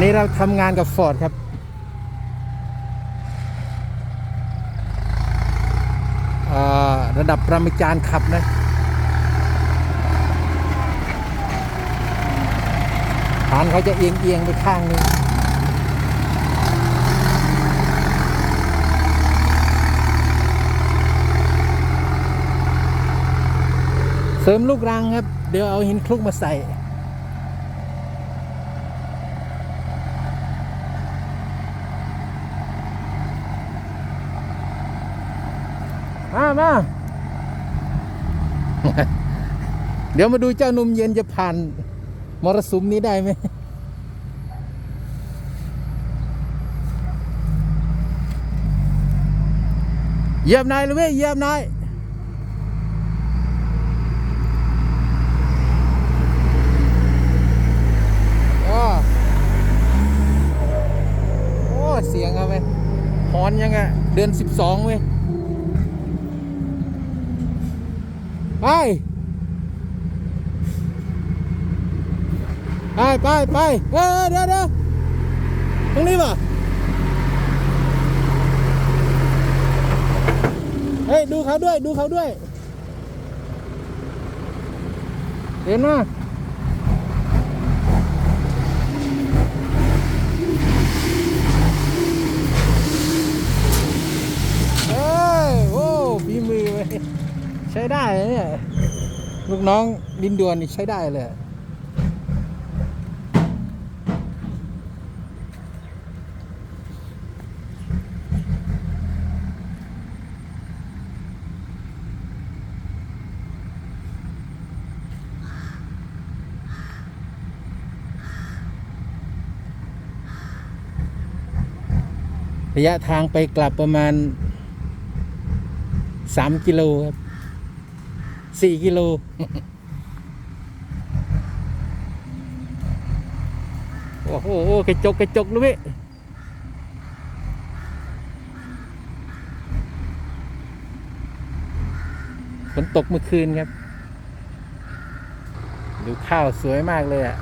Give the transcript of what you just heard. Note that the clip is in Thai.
นี่เราทำงานกับฟอร์ดครับระดับประมาจารย์ขับนะฐานเขาจะเอียงเอียงไปข้างหนึงเสริมลูกรังครับ เดี๋ยวเอาหินคลุกมาใส่ มามาเดี๋ยวมาดูเจ้าหนุ่มเย็นจะผ่านมรสุมนี้ได้ไหมเยียบนายเลยเว้ยเยียบนายโอ้โอ้เสียงเอาไปฮอนยังไงเดือนสิบสองเว้ย ไป ไปไปไปเออเดี๋ยวเดี๋ยวตรงนี้ป่ะเฮ้ย ดูเขาด้วย ดูเขาด้วย เห็นไหม เอ้ยโอ้ฝีมือเว้ย ใช้ได้เนี่ยลูกน้องดินดวนนี่ใช้ได้เลยระยะทางไปกลับประมาณสามกิโลครับ สี่กิโลโอ้โหกระจกกระจกเลยเว้ยฝนตกเมื่อคืนครับ ดูข้าวสวยมากเลยอะ